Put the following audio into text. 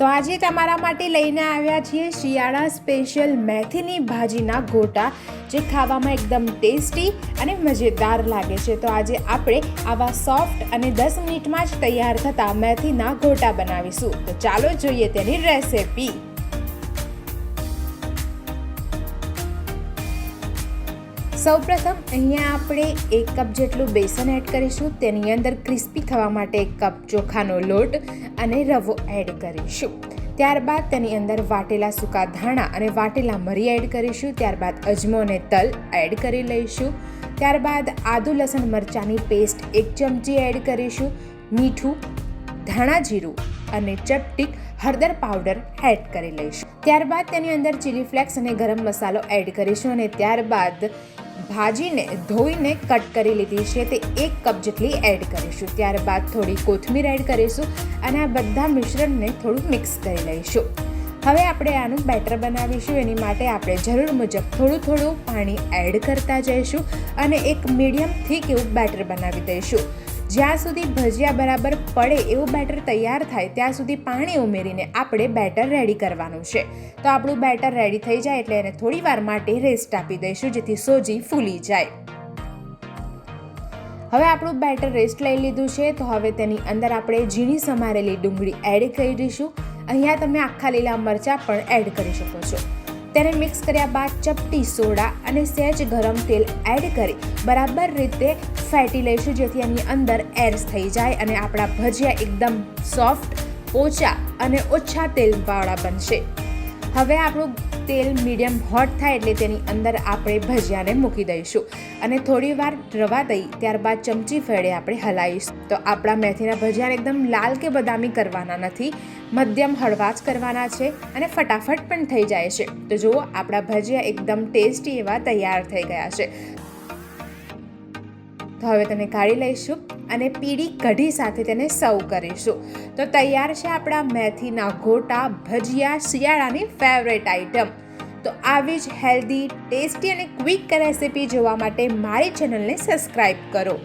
તો આજે તમારા માટે લઈને આવ્યા છીએ શિયાળા સ્પેશિયલ મેથીની ભાજીના ગોટા, જે ખાવામાં એકદમ ટેસ્ટી અને મજેદાર લાગે છે. તો આજે આપણે આવા સોફ્ટ અને દસ મિનિટમાં જ તૈયાર થતા મેથીના ગોટા બનાવીશું. તો ચાલો જોઈએ તેની રેસિપી. સૌપ્રથમ, અહીંયા આપણે એક કપ જેટલું બેસન એડ કરીશું. તેની અંદર ક્રિસ્પી થવા માટે એક કપ ચોખાનો લોટ અને રવો એડ કરીશું. ત્યારબાદ તેની અંદર વાટેલા સૂકા ધાણા અને વાટેલા મરી એડ કરીશું. ત્યારબાદ અજમો અને તલ એડ કરી લઈશું. ત્યારબાદ આદુ લસણ મરચાંની પેસ્ટ એક ચમચી એડ કરીશું. મીઠું, ધાણા જીરું અને ચપટીક હળદર પાવડર એડ કરી લઈશું. ત્યારબાદ તેની અંદર ચીલી ફ્લેક્સ અને ગરમ મસાલો એડ કરીશું અને ત્યારબાદ ભાજીને ધોઈને કટ કરી લીધી છે તે એક કપ જેટલી એડ કરીશું. ત્યારબાદ થોડી કોથમીર એડ કરીશું અને આ બધા મિશ્રણને થોડું મિક્સ કરી લઈશું. હવે આપણે આનું બેટર બનાવીશું. એની માટે આપણે જરૂર મુજબ થોડું થોડું પાણી એડ કરતા જઈશું અને એક મીડિયમ થીક એવું બેટર બનાવી દઈશું. જ્યાં સુધી ભજીયા બરાબર પડે એવું બેટર તૈયાર થાય, ત્યાં સુધી પાણી ઉમેરીને આપણે બેટર રેડી કરવાનું છે. તો આપણું બેટર રેડી થઈ જાય એટલે એને થોડી વાર માટે રેસ્ટ આપી દઈશું, જેથી સોજી ફૂલી જાય. હવે આપણું બેટર રેસ્ટ લઈ લીધું છે, તો હવે તેની અંદર આપણે ઝીણી સમારેલી ડુંગળી એડ કરી દઈશું. અહીંયા તમે આખા લીલા મરચાં પણ એડ કરી શકો છો. તેને મિક્સ કર્યા બાદ ચપટી સોડા અને સહેજ ગરમ તેલ એડ કરી બરાબર રીતે ફેટી લઈશું, જેથી એની અંદર એર્સ થઈ જાય અને આપણા ભજીયા એકદમ સોફ્ટ ઓછા અને ઓછા તેલવાળા બનશે. હવે આપણું તેલ મીડિયમ હોટ થાય એટલે તેની અંદર આપણે ભજીયાને મૂકી દઈશું અને થોડી વાર રવા દઈ, ત્યારબાદ ચમચી ફેડે આપણે હલાવીશું. તો આપણા મેથીના ભજીયાને એકદમ લાલ કે બદામી કરવાના નથી. મધ્યમ હળવા જ કરવાના છે અને ફટાફટ પણ થઈ જાય છે. તો જુઓ, આપણા ભજીયા એકદમ ટેસ્ટી એવા તૈયાર થઈ ગયા છે. તો હવે તેને કાઢી લઈશું અને પીળી કઢી સાથે તેને સર્વ કરીશું. તો તૈયાર છે આપણા મેથીના ગોટા ભજીયા શિયાળાની ફેવરેટ આઈટમ તો આવી જ હેલ્ધી ટેસ્ટી અને ક્વિક રેસીપી જોવા માટે મારી ચેનલને સબસ્ક્રાઈબ કરો.